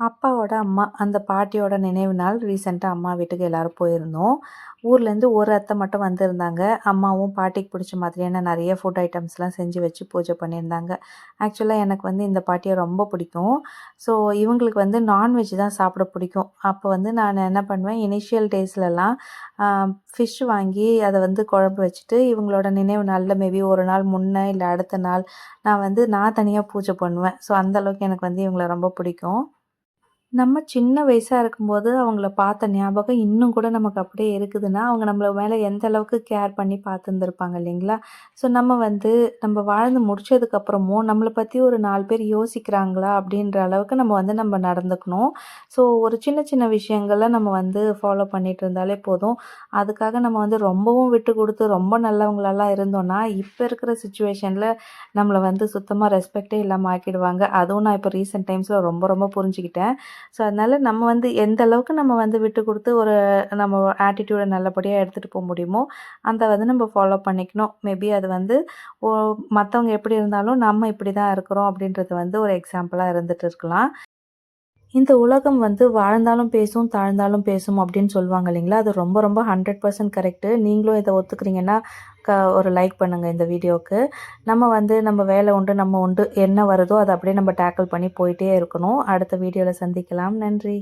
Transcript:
அப்பாவோட அம்மா அந்த பாட்டியோட நினைவு நாள் ரீசெண்டாக அம்மா வீட்டுக்கு எல்லோரும் போயிருந்தோம். ஊர்லேருந்து ஒரு அத்தை மட்டும் வந்திருந்தாங்க. அம்மாவும் பாட்டிக்கு பிடிச்ச மாதிரியான நிறைய ஃபுட் ஐட்டம்ஸ்லாம் செஞ்சு வச்சு பூஜை பண்ணியிருந்தாங்க. ஆக்சுவலாக எனக்கு வந்து இந்த பாட்டியை ரொம்ப பிடிக்கும். ஸோ இவங்களுக்கு வந்து நான்வெஜ் தான் சாப்பிட பிடிக்கும். அப்போ வந்து நான் என்ன பண்ணுவேன் இனிஷியல் டேஸ்லலாம் ஃபிஷ் வாங்கி அதை வந்து குழம்பு வச்சுட்டு இவங்களோட நினைவு நாளில் மேபி ஒரு நாள் முன்னே இல்லை அடுத்த நாள் நான் வந்து நான் தனியாக பூஜை பண்ணுவேன். ஸோ அந்தளவுக்கு எனக்கு வந்து இவங்களை ரொம்ப பிடிக்கும். நம்ம சின்ன வயசாக இருக்கும்போது அவங்கள பார்த்த ஞாபகம் இன்னும் கூட நமக்கு அப்படியே இருக்குதுன்னா அவங்க நம்மள மேலே எந்த அளவுக்கு கேர் பண்ணி பார்த்துருந்துருப்பாங்க இல்லைங்களா? ஸோ நம்ம வந்து நம்ம வாழ்ந்து முடிச்சதுக்கப்புறமும் நம்மளை பற்றி ஒரு நாலு பேர் யோசிக்கிறாங்களா அப்படின்ற அளவுக்கு நம்ம வந்து நம்ம நடந்துக்கணும். ஸோ ஒரு சின்ன சின்ன விஷயங்களை நம்ம வந்து ஃபாலோ பண்ணிகிட்டு இருந்தாலே போதும். அதுக்காக நம்ம வந்து ரொம்பவும் விட்டு கொடுத்து ரொம்ப நல்லவங்களெல்லாம் இருந்தோன்னா இப்போ இருக்கிற சுச்சுவேஷனில் நம்மளை வந்து சுத்தமாக ரெஸ்பெக்டே இல்லாமல் ஆக்கிடுவாங்க. அதுவும் நான் இப்போ ரீசெண்ட் டைம்ஸில் ரொம்ப ரொம்ப புரிஞ்சுக்கிட்டேன். ஸோ அதனால் நம்ம வந்து எந்த அளவுக்கு நம்ம வந்து விட்டு கொடுத்து ஒரு நம்ம ஆட்டிடியூடை நல்லபடியாக எடுத்துகிட்டு போக முடியுமோ அந்த வந்து நம்ம ஃபாலோ பண்ணிக்கணும். மேபி அது வந்து ஓ மற்றவங்க எப்படி இருந்தாலும் நம்ம இப்படி தான் இருக்கிறோம் அப்படின்றது வந்து ஒரு எக்ஸாம்பிளாக இருந்துகிட்டு இருக்கலாம். இந்த உலகம் வந்து வாழ்ந்தாலும் பேசும் தாழ்ந்தாலும் பேசும் அப்படின்னு சொல்லுவாங்க இல்லைங்களா? அது ரொம்ப ரொம்ப ஹண்ட்ரட் பர்சன்ட் கரெக்டு நீங்களும் இதை ஒத்துக்கிறீங்கன்னா க ஒரு லைக் பண்ணுங்கள் இந்த வீடியோவுக்கு. நம்ம வந்து நம்ம வேலை உண்டு நம்ம உண்டு என்ன வருதோ அதை அப்படியே நம்ம டேக்கிள் பண்ணி போயிட்டே இருக்கணும். அடுத்த வீடியோவில் சந்திக்கலாம். நன்றி.